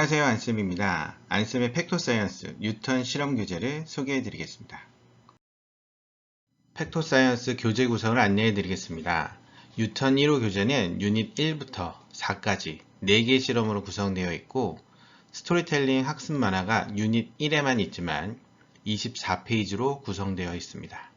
안녕하세요 안쌤입니다. 안쌤의 팩토사이언스 뉴턴 실험 교재를 소개해 드리겠습니다. 팩토사이언스 교재 구성을 안내해 드리겠습니다. 뉴턴 1호 교재는 유닛 1부터 4까지 4개 실험으로 구성되어 있고 스토리텔링 학습 만화가 유닛 1에만 있지만 24페이지로 구성되어 있습니다.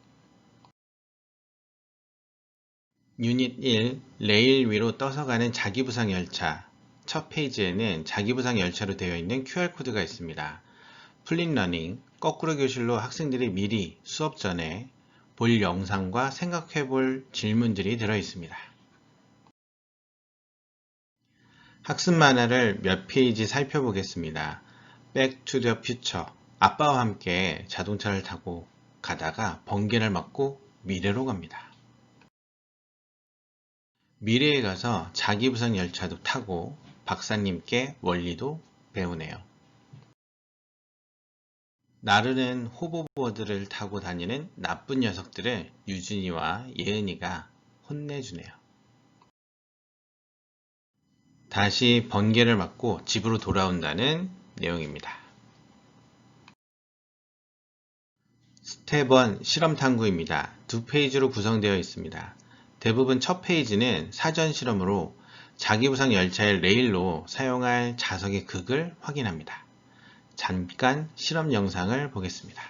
유닛 1 레일 위로 떠서 가는 자기부상 열차 첫 페이지에는 자기부상 열차로 되어 있는 QR코드가 있습니다. 플립러닝, 거꾸로 교실로 학생들이 미리 수업 전에 볼 영상과 생각해 볼 질문들이 들어 있습니다. 학습 만화를 몇 페이지 살펴보겠습니다. Back to the Future 아빠와 함께 자동차를 타고 가다가 번개를 맞고 미래로 갑니다. 미래에 가서 자기부상 열차도 타고 박사님께 원리도 배우네요. 나르는 호버보드를 타고 다니는 나쁜 녀석들을 유준이와 예은이가 혼내주네요. 다시 번개를 맞고 집으로 돌아온다는 내용입니다. 스텝 1 실험 탐구입니다. 두 페이지로 구성되어 있습니다. 대부분 첫 페이지는 사전 실험으로 자기부상 열차의 레일로 사용할 자석의 극을 확인합니다. 잠깐 실험 영상을 보겠습니다.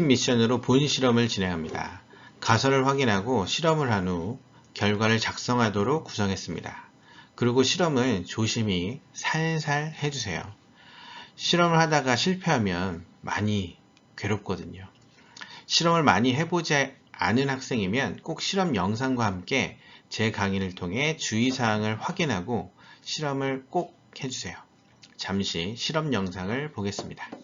팀 미션으로 본 실험을 진행합니다. 가설을 확인하고 실험을 한 후 결과를 작성하도록 구성했습니다. 그리고 실험을 조심히 살살 해주세요. 실험을 하다가 실패하면 많이 괴롭거든요. 실험을 많이 해보지 않은 학생이면 꼭 실험 영상과 함께 제 강의를 통해 주의사항을 확인하고 실험을 꼭 해주세요. 잠시 실험 영상을 보겠습니다.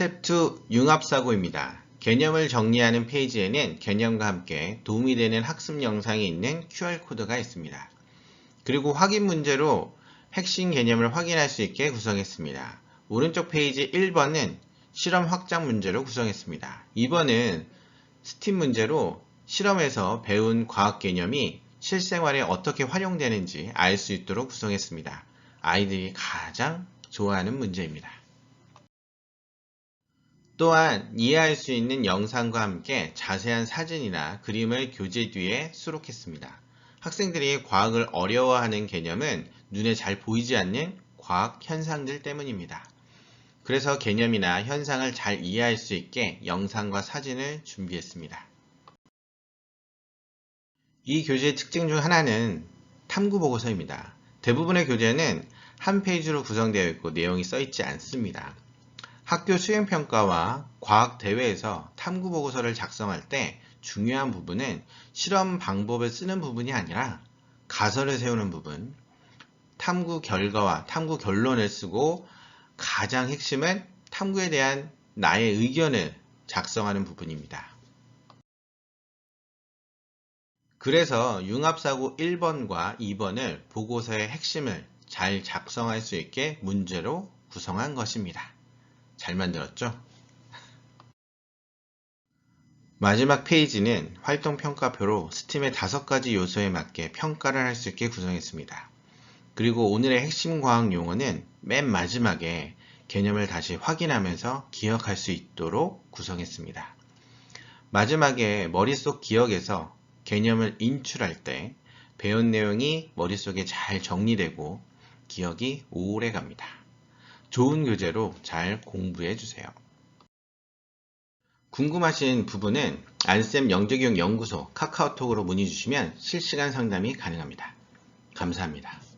스텝 2 융합사고입니다. 개념을 정리하는 페이지에는 개념과 함께 도움이 되는 학습 영상이 있는 QR코드가 있습니다. 그리고 확인 문제로 핵심 개념을 확인할 수 있게 구성했습니다. 오른쪽 페이지 1번은 실험 확장 문제로 구성했습니다. 2번은 스팀 문제로 실험에서 배운 과학 개념이 실생활에 어떻게 활용되는지 알 수 있도록 구성했습니다. 아이들이 가장 좋아하는 문제입니다. 또한 이해할 수 있는 영상과 함께 자세한 사진이나 그림을 교재 뒤에 수록했습니다. 학생들이 과학을 어려워하는 개념은 눈에 잘 보이지 않는 과학 현상들 때문입니다. 그래서 개념이나 현상을 잘 이해할 수 있게 영상과 사진을 준비했습니다. 이 교재의 특징 중 하나는 탐구 보고서입니다. 대부분의 교재는 한 페이지로 구성되어 있고 내용이 써 있지 않습니다. 학교 수행평가와 과학대회에서 탐구 보고서를 작성할 때 중요한 부분은 실험 방법을 쓰는 부분이 아니라 가설을 세우는 부분, 탐구 결과와 탐구 결론을 쓰고 가장 핵심은 탐구에 대한 나의 의견을 작성하는 부분입니다. 그래서 융합사고 1번과 2번을 보고서의 핵심을 잘 작성할 수 있게 문제로 구성한 것입니다. 잘 만들었죠? 마지막 페이지는 활동 평가표로 스팀의 다섯 가지 요소에 맞게 평가를 할 수 있게 구성했습니다. 그리고 오늘의 핵심 과학 용어는 맨 마지막에 개념을 다시 확인하면서 기억할 수 있도록 구성했습니다. 마지막에 머릿속 기억에서 개념을 인출할 때 배운 내용이 머릿속에 잘 정리되고 기억이 오래 갑니다. 좋은 교재로 잘 공부해 주세요. 궁금하신 부분은 안쌤 영재교육 연구소 카카오톡으로 문의 주시면 실시간 상담이 가능합니다. 감사합니다.